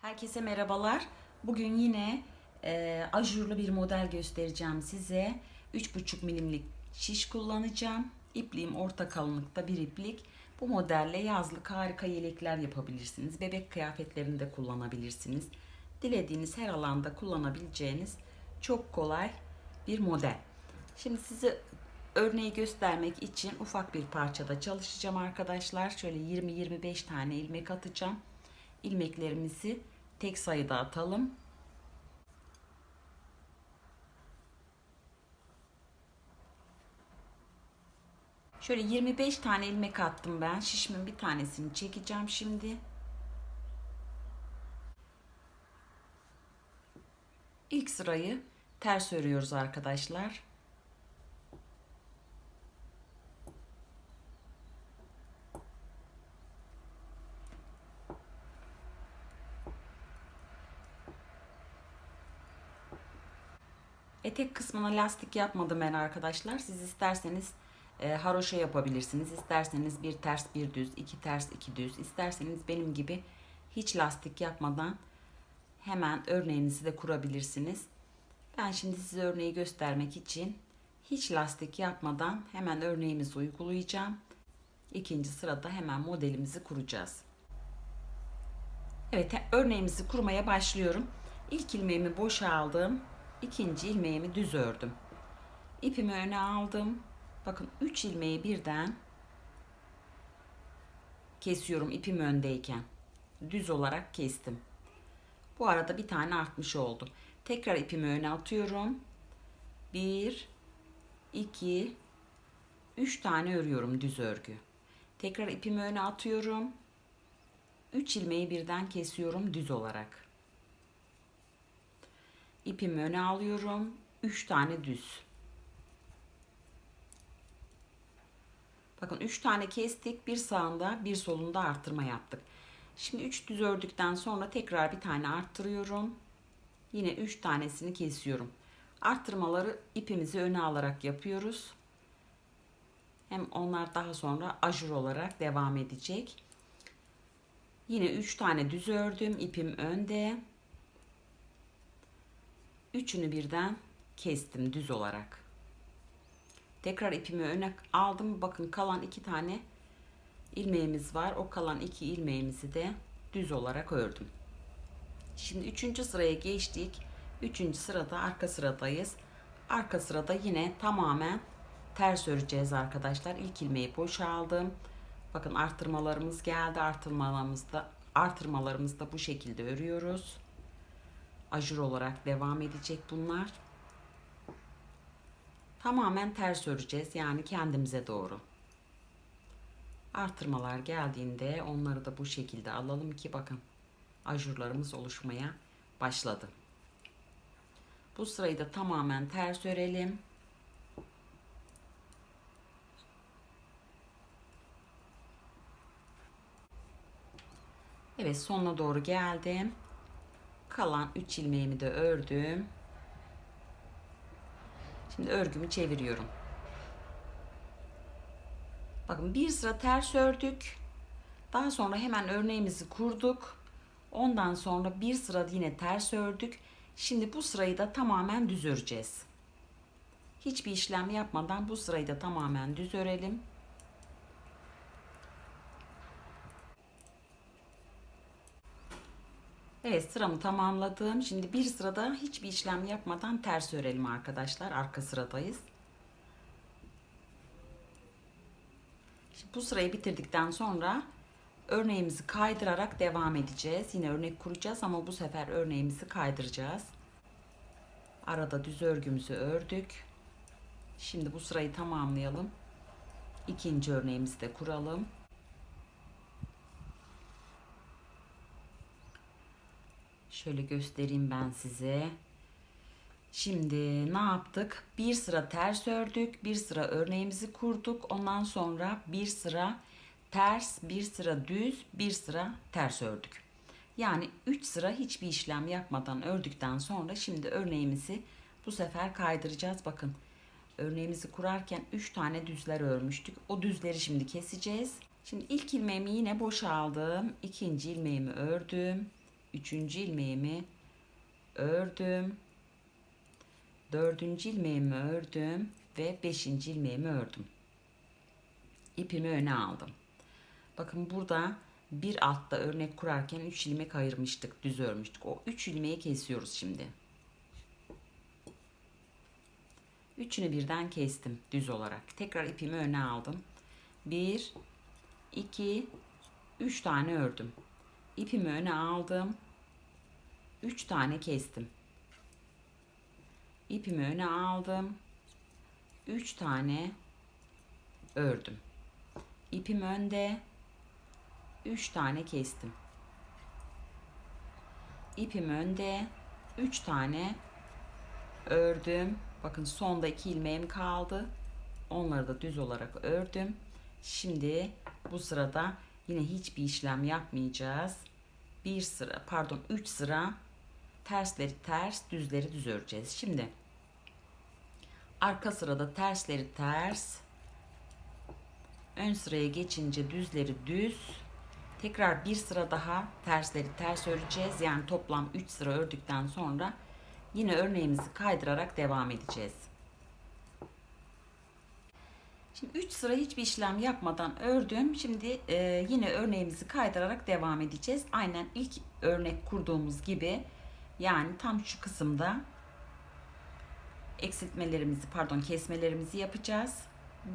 Herkese merhabalar. Bugün yine e, ajurlu bir model göstereceğim size. 3,5 milimlik şiş kullanacağım. İpliğim orta kalınlıkta bir iplik. Bu modelle yazlık harika yelekler yapabilirsiniz. Bebek kıyafetlerinde kullanabilirsiniz. Dilediğiniz her alanda kullanabileceğiniz çok kolay bir model. Şimdi size örneği göstermek için ufak bir parçada çalışacağım arkadaşlar. Şöyle 20-25 tane ilmek atacağım. İlmeklerimizi tek sayıda atalım. Şöyle 25 tane ilmek attım ben. Şişimin bir tanesini çekeceğim şimdi. İlk sırayı ters örüyoruz arkadaşlar. Etek kısmına lastik yapmadım ben arkadaşlar. Siz isterseniz e, haroşa yapabilirsiniz. İsterseniz bir ters bir düz, iki ters iki düz. İsterseniz benim gibi hiç lastik yapmadan hemen örneğinizi de kurabilirsiniz. Ben şimdi size örneği göstermek için hiç lastik yapmadan hemen örneğimizi uygulayacağım. İkinci sırada hemen modelimizi kuracağız. Evet örneğimizi kurmaya başlıyorum. İlk ilmeğimi boşa aldım. İkinci ilmeğimi düz ördüm. İpimi öne aldım. Bakın 3 ilmeği birden kesiyorum ipim öndeyken. Düz olarak kestim. Bu arada bir tane artmış oldu. Tekrar ipimi öne atıyorum. 1 2 3 tane örüyorum düz örgü. Tekrar ipimi öne atıyorum. 3 ilmeği birden kesiyorum düz olarak. İpimi öne alıyorum. 3 tane düz. Bakın 3 tane kestik. Bir sağında bir solunda arttırma yaptık. Şimdi 3 düz ördükten sonra tekrar bir tane arttırıyorum. Yine 3 tanesini kesiyorum. Arttırmaları ipimizi öne alarak yapıyoruz. Hem onlar daha sonra ajur olarak devam edecek. Yine 3 tane düz ördüm. İpim önde. Üçünü birden kestim düz olarak. Tekrar ipimi öne aldım. Bakın kalan iki tane ilmeğimiz var. O kalan iki ilmeğimizi de düz olarak ördüm. Şimdi üçüncü sıraya geçtik. Üçüncü sırada arka sıradayız. Arka sırada yine tamamen ters öreceğiz arkadaşlar. İlk ilmeği boşa aldım. Bakın artırmalarımız geldi. Artırmalarımızda artırmalarımızda bu şekilde örüyoruz. Ajur olarak devam edecek bunlar. Tamamen ters öreceğiz. Yani kendimize doğru. Artırmalar geldiğinde onları da bu şekilde alalım ki bakın ajurlarımız oluşmaya başladı. Bu sırayı da tamamen ters örelim. Evet sonuna doğru geldim. Kalan 3 ilmeğimi de ördüm. Şimdi örgümü çeviriyorum. Bakın bir sıra ters ördük. Daha sonra hemen örneğimizi kurduk. Ondan sonra bir sıra yine ters ördük. Şimdi bu sırayı da tamamen düz öreceğiz. Hiçbir işlem yapmadan bu sırayı da tamamen düz örelim. Evet sıramı tamamladım. Şimdi bir sırada hiçbir işlem yapmadan ters örelim arkadaşlar. Arka sıradayız. Şimdi bu sırayı bitirdikten sonra örneğimizi kaydırarak devam edeceğiz. Yine örnek kuracağız ama bu sefer örneğimizi kaydıracağız. Arada düz örgümüzü ördük. Şimdi bu sırayı tamamlayalım. İkinci örneğimizi de kuralım. Şöyle göstereyim ben size. Şimdi ne yaptık? Bir sıra ters ördük, bir sıra örneğimizi kurduk. Ondan sonra bir sıra ters, bir sıra düz, bir sıra ters ördük. Yani 3 sıra hiçbir işlem yapmadan ördükten sonra şimdi örneğimizi bu sefer kaydıracağız. Bakın örneğimizi kurarken 3 tane düzler örmüştük. O düzleri şimdi keseceğiz. Şimdi ilk ilmeğimi yine boşaldım. ikinci ilmeğimi ördüm. Üçüncü ilmeğimi ördüm. Dördüncü ilmeğimi ördüm ve beşinci ilmeğimi ördüm. İpimi öne aldım. Bakın burada bir altta örnek kurarken 3 ilmek ayırmıştık, düz örmüştük. O 3 ilmeği kesiyoruz şimdi. Üçünü birden kestim düz olarak. Tekrar ipimi öne aldım. 1 2 3 tane ördüm. İpimi öne aldım. 3 tane kestim. İpimi öne aldım. 3 tane ördüm. İpim önde. 3 tane kestim. İpim önde. 3 tane ördüm. Bakın sonda 2 ilmeğim kaldı. Onları da düz olarak ördüm. Şimdi bu sırada yine hiçbir işlem yapmayacağız. Bir sıra pardon 3 sıra tersleri ters düzleri düz öreceğiz. Şimdi arka sırada tersleri ters ön sıraya geçince düzleri düz tekrar bir sıra daha tersleri ters öreceğiz. Yani toplam 3 sıra ördükten sonra yine örneğimizi kaydırarak devam edeceğiz. Şimdi 3 sıra hiçbir işlem yapmadan ördüm. Şimdi e, yine örneğimizi kaydırarak devam edeceğiz. Aynen ilk örnek kurduğumuz gibi yani tam şu kısımda eksiltmelerimizi pardon kesmelerimizi yapacağız.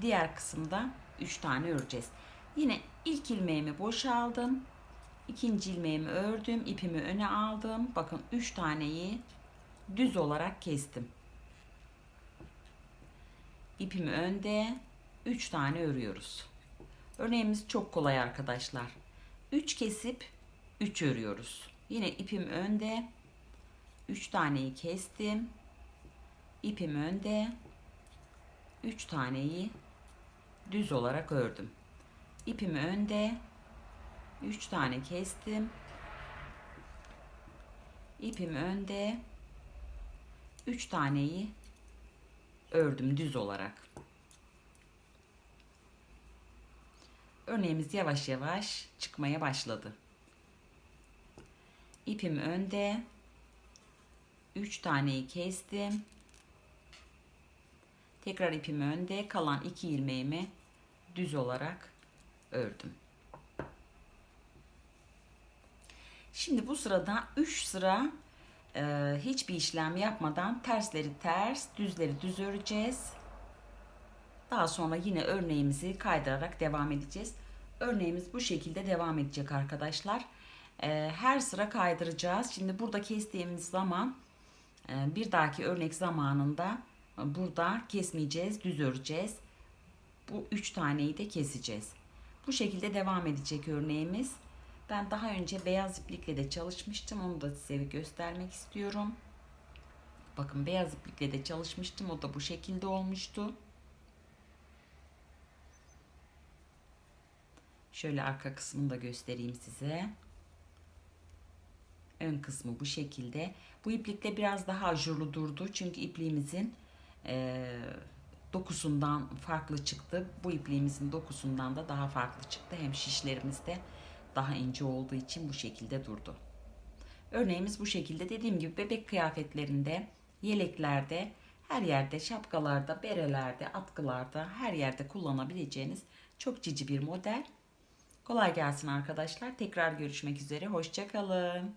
Diğer kısımda 3 tane öreceğiz. Yine ilk ilmeğimi boşaldım. İkinci ilmeğimi ördüm. ipimi öne aldım. Bakın 3 taneyi düz olarak kestim. İpimi önde 3 tane örüyoruz. Örneğimiz çok kolay arkadaşlar. 3 kesip 3 örüyoruz. Yine ipim önde 3 taneyi kestim. İpim önde 3 taneyi düz olarak ördüm. İpimi önde 3 tane kestim. İpimi önde 3 taneyi ördüm düz olarak. Örneğimiz yavaş yavaş çıkmaya başladı. İpim önde 3 taneyi kestim. Tekrar ipimi önde kalan 2 ilmeğimi düz olarak ördüm. Şimdi bu sırada 3 sıra e, hiçbir işlem yapmadan tersleri ters, düzleri düz öreceğiz. Daha sonra yine örneğimizi kaydırarak devam edeceğiz. Örneğimiz bu şekilde devam edecek arkadaşlar. E, her sıra kaydıracağız. Şimdi burada kestiğimiz zaman e, bir dahaki örnek zamanında burada kesmeyeceğiz, düz öreceğiz. Bu üç taneyi de keseceğiz. Bu şekilde devam edecek örneğimiz. Ben daha önce beyaz iplikle de çalışmıştım. Onu da size göstermek istiyorum. Bakın beyaz iplikle de çalışmıştım. O da bu şekilde olmuştu. Şöyle arka kısmını da göstereyim size. Ön kısmı bu şekilde. Bu iplikle biraz daha ajurlu durdu. Çünkü ipliğimizin e, dokusundan farklı çıktı. Bu ipliğimizin dokusundan da daha farklı çıktı. Hem şişlerimiz de daha ince olduğu için bu şekilde durdu. Örneğimiz bu şekilde. Dediğim gibi bebek kıyafetlerinde, yeleklerde, her yerde, şapkalarda, berelerde, atkılarda, her yerde kullanabileceğiniz çok cici bir model. Kolay gelsin arkadaşlar. Tekrar görüşmek üzere. Hoşçakalın.